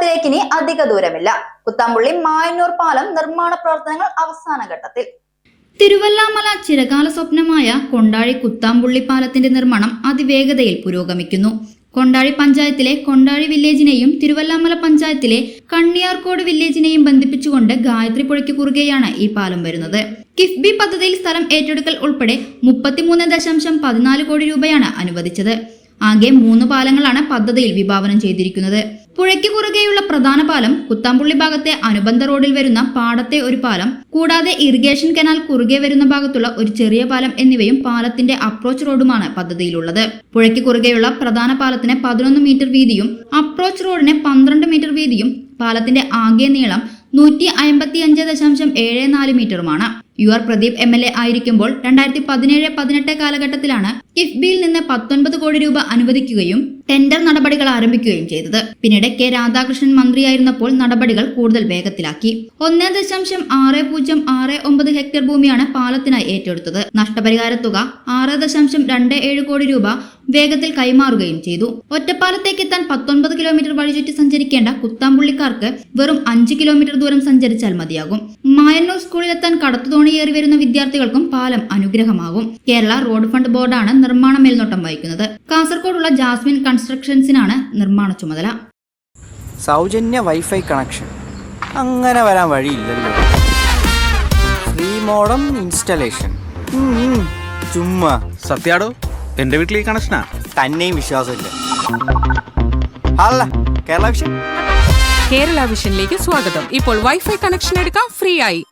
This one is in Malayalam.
പാലത്തിലേക്ക് ഇനി അധിക ദൂരമില്ല. കുത്താമ്പുള്ളി മായന്നൂർ പാലം നിർമ്മാണ പ്രവർത്തനങ്ങൾ അവസാന ഘട്ടത്തിൽ. തിരുവല്ലാമല ചിരകാല സ്വപ്നമായ കൊണ്ടാഴി കുത്താമ്പുള്ളി പാലത്തിന്റെ നിർമ്മാണം അതിവേഗതയിൽ പുരോഗമിക്കുന്നു. കൊണ്ടാഴി പഞ്ചായത്തിലെ കൊണ്ടാഴി വില്ലേജിനെയും തിരുവല്ലാമല പഞ്ചായത്തിലെ കണ്ണിയാർകോട് വില്ലേജിനെയും ബന്ധിപ്പിച്ചുകൊണ്ട് ഗായത്രി പുഴയ്ക്ക് കുറുകെയാണ് ഈ പാലം വരുന്നത്. കിഫ്ബി പദ്ധതിയിൽ സ്ഥലം ഏറ്റെടുക്കൽ ഉൾപ്പെടെ മുപ്പത്തിമൂന്ന് ദശാംശം പതിനാല് കോടി രൂപയാണ് അനുവദിച്ചത്. ആകെ മൂന്ന് പാലങ്ങളാണ് പദ്ധതിയിൽ വിഭാവനം ചെയ്തിരിക്കുന്നത്. പുഴയ്ക്ക് കുറുകെയുള്ള പ്രധാന പാലം കുത്താമ്പുള്ളി ഭാഗത്തെ അനുബന്ധ റോഡിൽ വരുന്ന പാടത്തെ ഒരു പാലം കൂടാതെ ഇറിഗേഷൻ കനാൽ കുറുകെ വരുന്ന ഭാഗത്തുള്ള ഒരു ചെറിയ പാലം എന്നിവയും പാലത്തിന്റെ അപ്രോച്ച് റോഡുമാണ് പദ്ധതിയിലുള്ളത്. പുഴയ്ക്ക് കുറുകെയുള്ള പ്രധാന പാലത്തിന് പതിനൊന്ന് മീറ്റർ വീതിയും അപ്രോച്ച് റോഡിന് പന്ത്രണ്ട് മീറ്റർ വീതിയും പാലത്തിന്റെ ആകെ നീളം നൂറ്റി അമ്പത്തി അഞ്ച് ദശാംശം ഏഴ് നാല് മീറ്ററുമാണ്. U R Pradeep M L A ആയിരിക്കുമ്പോൾ രണ്ടായിരത്തി പതിനേഴ് പതിനെട്ട് കാലഘട്ടത്തിലാണ് കിഫ്ബിയിൽ നിന്ന് പത്തൊൻപത് കോടി രൂപ അനുവദിക്കുകയും ടെൻഡർ നടപടികൾ ആരംഭിക്കുകയും ചെയ്തത്. പിന്നീട് കെ രാധാകൃഷ്ണൻ മന്ത്രിയായിരുന്നപ്പോൾ നടപടികൾ കൂടുതൽ വേഗത്തിലാക്കി. ഒന്നേ ദശാംശം ആറ് പൂജ്യം ആറ് ഒമ്പത് ഹെക്ടർ ഭൂമിയാണ് പാലത്തിനായി ഏറ്റെടുത്തത്. നഷ്ടപരിഹാര തുക ആറ് ദശാംശം രണ്ട് ഏഴ് കോടി രൂപ വേഗത്തിൽ കൈമാറുകയും ചെയ്തു. ഒറ്റപ്പാലത്തേക്ക് എത്താൻ പത്തൊൻപത് കിലോമീറ്റർ വഴിചുറ്റി സഞ്ചരിക്കേണ്ട കുത്താമ്പുള്ളിക്കാർക്ക് വെറും അഞ്ച് കിലോമീറ്റർ ദൂരം സഞ്ചരിച്ചാൽ മതിയാകും. മായന്നൂർ സ്കൂളിലെത്താൻ കടത്തുതോണിയേറി വരുന്ന വിദ്യാർത്ഥികൾക്കും പാലം അനുഗ്രഹമാകും. കേരള റോഡ് ഫണ്ട് ബോർഡാണ് നിർമ്മാണ മേൽനോട്ടം വഹിക്കുന്നത്. കാസർഗോഡുള്ള ജാസ്മിൻ കൺസ്ട്രക്ഷൻസിനാണ് നിർമ്മാണ ചുമതല. സൗജന്യ വൈഫൈ കണക്ഷൻ. അങ്ങനെ വരാൻ വഴിയില്ലല്ലോ. Free modem installation. ചുമ്മാ. സത്യാടോ എന്റെ വീട്ടിൽ ഈ കണക്ഷനാ? തന്നെയും വിശ്വാസമില്ല. അല്ല കേരള വിഷൻ. കേരള വിഷനിലേക്ക് സ്വാഗതം. ഇപ്പോൾ വൈഫൈ കണക്ഷൻ എടുക്കാം ഫ്രീ ആയി.